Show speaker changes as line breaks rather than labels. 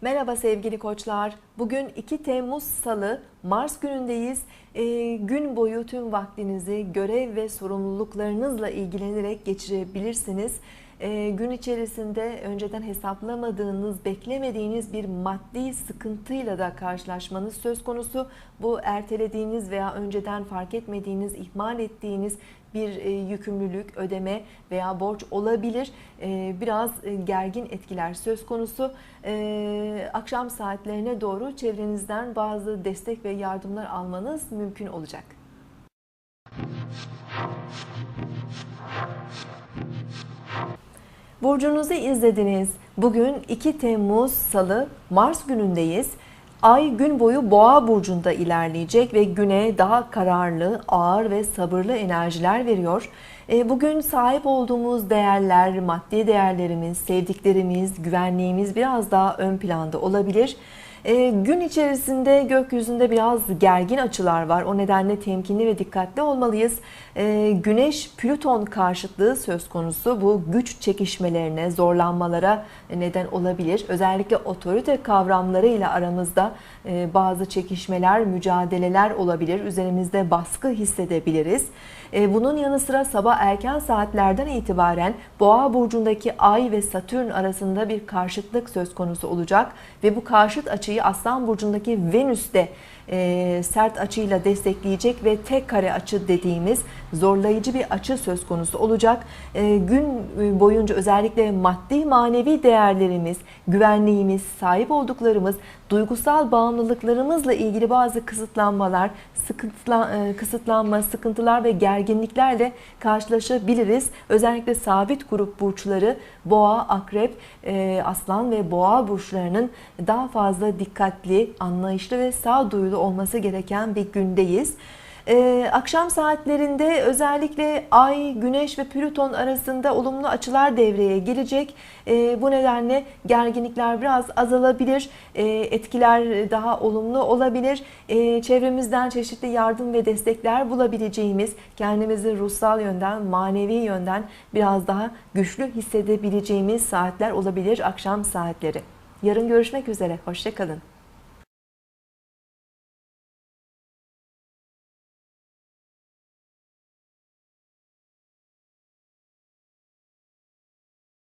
Merhaba sevgili koçlar. Bugün 2 Temmuz Salı, Mars günündeyiz. Ee, gün boyu tüm vaktinizi görev ve sorumluluklarınızla ilgilenerek geçirebilirsiniz. Ee, gün içerisinde önceden hesaplamadığınız, beklemediğiniz bir maddi sıkıntıyla da karşılaşmanız söz konusu. Bu ertelediğiniz veya önceden fark etmediğiniz, ihmal ettiğiniz bir e, yükümlülük, ödeme veya borç olabilir. E, Biraz e, gergin etkiler söz konusu. E, Akşam saatlerine doğru çevrenizden bazı destek ve yardımlar almanız mümkün olacak. Burcunuzu izlediniz. Bugün 2 Temmuz Salı, Mars günündeyiz. Ay gün boyu Boğa burcunda ilerleyecek ve güne daha kararlı, ağır ve sabırlı enerjiler veriyor. E, Bugün sahip olduğumuz değerler, maddi değerlerimiz, sevdiklerimiz, güvenliğimiz biraz daha ön planda olabilir. E, gün içerisinde gökyüzünde biraz gergin açılar var. O nedenle temkinli ve dikkatli olmalıyız. E, Güneş Plüton karşıtlığı söz konusu. Bu güç çekişmelerine, zorlanmalara neden olabilir. Özellikle otorite kavramlarıyla aramızda e, bazı çekişmeler, mücadeleler olabilir. Üzerimizde baskı hissedebiliriz. E, Bunun yanı sıra sabah erken saatlerden itibaren Boğa burcundaki Ay ve Satürn arasında bir karşıtlık söz konusu olacak ve bu karşıt açıyı Aslan burcundaki Venüs de e, sert açıyla destekleyecek ve tek kare açı dediğimiz zorlayıcı bir açı söz konusu olacak. E, gün boyunca özellikle maddi manevi değerlerimiz, güvenliğimiz, sahip olduklarımız, duygusal bağımlılıklarımızla ilgili bazı kısıtlanmalar, e, kısıtlanma, sıkıntılar ve gerginliklerle karşılaşabiliriz. Özellikle sabit grup burçları boğa, akrep, e, aslan ve boğa burçlarının daha fazla dikkatli, anlayışlı ve sağduyulu olması gereken bir gündeyiz. Ee, akşam saatlerinde özellikle Ay, Güneş ve Plüton arasında olumlu açılar devreye girecek. Ee, bu nedenle gerginlikler biraz azalabilir, ee, etkiler daha olumlu olabilir. Ee, çevremizden çeşitli yardım ve destekler bulabileceğimiz, kendimizi ruhsal yönden, manevi yönden biraz daha güçlü hissedebileceğimiz saatler olabilir akşam saatleri. Yarın görüşmek üzere, hoşçakalın.